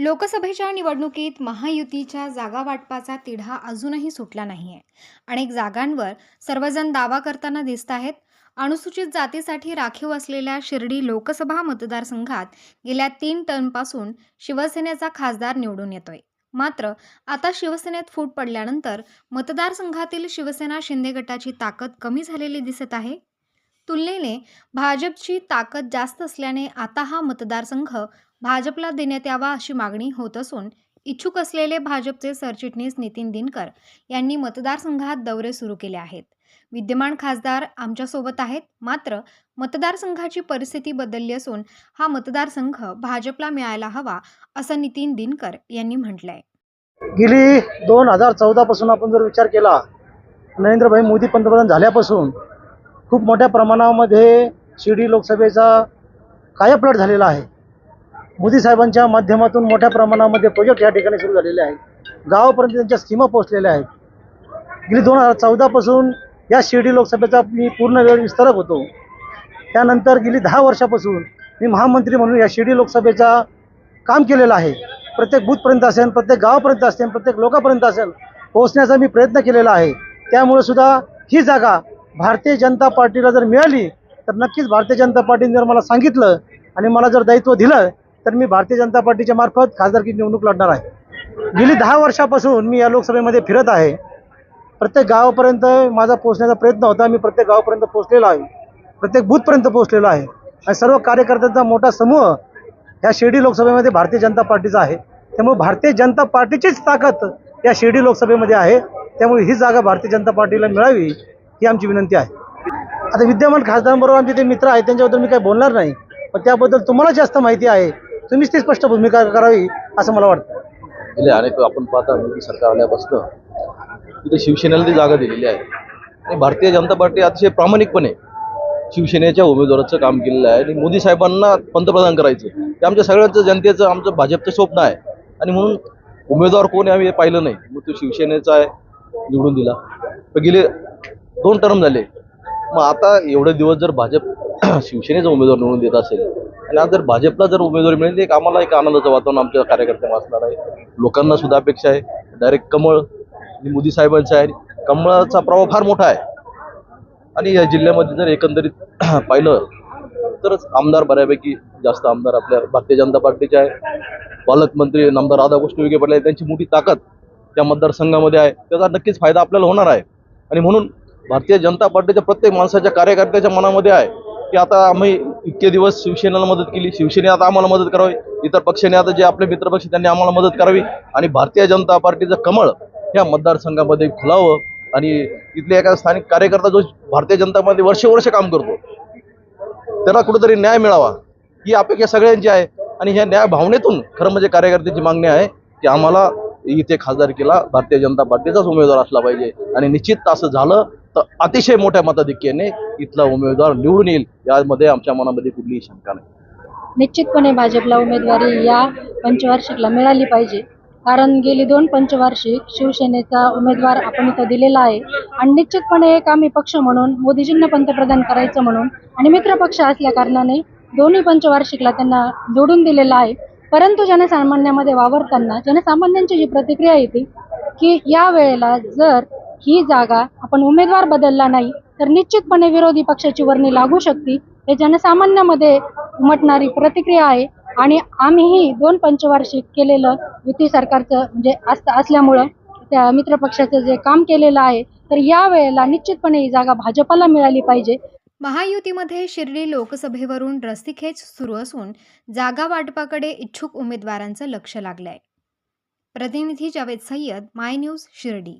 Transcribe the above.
लोकसभेच्या निवडणुकीत महायुतीच्या जागा वाटपाचा तिढा अजूनही सुटला नाही आहे अनेक जागांवर सर्वजण दावा करताना दिसत आहेत. अनुसूचित जातीसाठी राखीव असलेल्या शिर्डी लोकसभा मतदारसंघात गेल्या तीन टर्मपासून शिवसेनेचा खासदार निवडून येतोय. मात्र आता शिवसेनेत फूट पडल्यानंतर मतदारसंघातील शिवसेना शिंदे गटाची ताकद कमी झालेली दिसत आहे. तुलनेने भाजपची ताकद जास्त असल्याने आता हा मतदारसंघ भाजपला देण्यात यावा अशी मागणी होत असून इच्छुक असलेले भाजपचे सरचिटणीस नितीन दिनकर यांनी मतदारसंघात दौरे सुरू केले आहेत. विद्यमान खासदार आमच्यासोबत आहेत मात्र मतदारसंघाची परिस्थिती बदलली असून हा मतदारसंघ भाजपला मिळायला हवा असं नितीन दिनकर यांनी म्हटलंय. गेली दोन हजार चौदापासून आपण जर विचार केला नरेंद्रभाई मोदी पंतप्रधान झाल्यापासून खूप मोठ्या प्रमाणामध्ये शिर्डी लोकसभेचा कायापलट झालेला आहे. मोदी साहेबांच्या माध्यमातून मोठ्या प्रमाणामध्ये प्रोजेक्ट या ठिकाणी सुरू झालेले आहेत. गावापर्यंत त्यांच्या स्कीमा पोहोचलेल्या आहेत. गेली दोन हजार चौदापासून या शिर्डी लोकसभेचा मी पूर्ण वेळ विस्तारक होतो. त्यानंतर गेली दहा वर्षापासून मी महामंत्री म्हणून या शिर्डी लोकसभेचा काम केलेलं आहे. प्रत्येक बूथपर्यंत असेल प्रत्येक गावापर्यंत असेल प्रत्येक लोकापर्यंत असेल पोहोचण्याचा मी प्रयत्न केलेला आहे. त्यामुळे सुद्धा ही जागा भारतीय जनता पार्टीला जर मिळाली तर नक्कीच भारतीय जनता पार्टीने जर मला सांगितलं आणि मला जर दायित्व दिलं तर मी भारतीय जनता पार्टीच्या मार्फत खासदारकी निवडणूक लढणार आहे. गेली दहा वर्षापासून मी या लोकसभेमध्ये फिरत आहे. प्रत्येक गावापर्यंत माझा पोहोचण्याचा प्रयत्न होता. मी प्रत्येक गावापर्यंत पोहोचलेलो आहे. प्रत्येक बूथपर्यंत पोहोचलेलो आहे. आणि सर्व कार्यकर्त्यांचा मोठा समूह ह्या शिर्डी लोकसभेमध्ये भारतीय जनता पार्टीचा आहे. त्यामुळे भारतीय जनता पार्टीचीच ताकद या शिर्डी लोकसभेमध्ये आहे. त्यामुळे ही जागा भारतीय जनता पार्टीला मिळावी ही आमची विनंती आहे. आता विद्यमान खासदारांबरोबर आमचे ते मित्र आहेत त्यांच्याबद्दल मी काही बोलणार नाही. पण त्याबद्दल तुम्हाला जास्त माहिती आहे. तुम्हीच ती स्पष्ट भूमिका करावी असं मला वाटतं. गेले अनेक आपण पाहता मोदी सरकार आल्यापासून तिथे शिवसेनेला ती जागा दिलेली आहे. आणि भारतीय जनता पार्टी अतिशय प्रामाणिकपणे शिवसेनेच्या उमेदवाराचं काम केलेलं आहे. आणि मोदी साहेबांना पंतप्रधान करायचं. ते आमच्या सगळ्यांचं जनतेचं आमचं भाजपचं स्वप्न आहे. आणि म्हणून उमेदवार कोण आहे आम्ही पाहिलं नाही. मग तो शिवसेनेचा आहे निवडून दिला. पण गेले दोन टर्म झाले. मग आता एवढे दिवस जर भाजप शिवसेनेचा उमेदवार निवडून देत असेल आणि आज जर भाजपला जर उमेदवारी मिळेल तर एक आम्हाला एक आनंदाचं वातावरण आमच्या कार्यकर्त्यांना असणार आहे. लोकांना सुद्धा अपेक्षा आहे. डायरेक्ट कमळ मोदी साहेबांचं आहे. कमळाचा प्रभाव फार मोठा आहे. आणि या जिल्ह्यामध्ये जर एकंदरीत पाहिलं तरच आमदार बऱ्यापैकी जास्त आमदार आपल्या भारतीय जनता पार्टीचे आहे. पालकमंत्री आमदार राधाकृष्ण विखे पाटील आहेत, त्यांची मोठी ताकद त्या मतदारसंघामध्ये आहे. त्याचा नक्कीच फायदा आपल्याला होणार आहे. आणि म्हणून भारतीय जनता पार्टीच्या प्रत्येक माणसाच्या कार्यकर्त्याच्या मनामध्ये आहे. की आता आम्ही इतके दिवस शिवसेनेला मदत केली. शिवसेने आता आम्हाला मदत करावी. इतर पक्षाने आता जे आपले मित्रपक्ष त्यांनी आम्हाला मदत करावी. आणि भारतीय जनता पार्टीचं कमळ या मतदारसंघामध्ये खुलावं. आणि इथले एका स्थानिक कार्यकर्ता जो भारतीय जनतामध्ये वर्षवर्ष वर्षे वर्ष काम करतो त्याला कुठेतरी न्याय मिळावा. ही अपेक्षा सगळ्यांची आहे. आणि ह्या न्याय भावनेतून खरं म्हणजे कार्यकर्त्याची मागणी आहे की आम्हाला इथे खासदारकीला भारतीय जनता पार्टीचाच उमेदवार असला पाहिजे. आणि निश्चित असं झालं तर अतिशय मोठ्या मताधिक्याने इथला उमेदवार निवडून येईल यामध्ये आमच्या मनामध्ये कुठलीही शंका नाही. निश्चितपणे भाजपला उमेदवारी या पंचवार्षिकला मिळाली पाहिजे. कारण गेली दोन पंचवार्षिक शिवसेनेचा उमेदवार आपण इथं दिलेला आहे. आणि निश्चितपणे एक आम्ही पक्ष म्हणून मोदीजींना पंतप्रधान करायचं म्हणून आणि मित्र पक्ष असल्या कारणाने दोन्ही पंचवार्षिकला त्यांना जोडून दिलेला आहे. परंतु जनसामान्यामध्ये वावरताना जनसामान्यांची जी प्रतिक्रिया येते की या वेळेला जर ही जागा आपण उमेदवार बदलला नाही तर निश्चितपणे विरोधी पक्षाची वर्णी लागू शकते हे जनसामान्यामध्ये उमटणारी प्रतिक्रिया आहे आणि आम्हीही दोन पंचवार्षिक केलेलं युती सरकारचं म्हणजे अस असल्यामुळं त्या मित्रपक्षाचं जे काम केलेलं आहे तर या वेळेला निश्चितपणे ही जागा भाजपला मिळाली पाहिजे. महायुतीमध्ये शिर्डी लोकसभेवरून रस्तीखेच सुरू असून जागा वाटपाकडे इच्छुक उमेदवारांचं लक्ष लागलंय. प्रतिनिधी जावेद सय्यद माय न्यूज शिर्डी.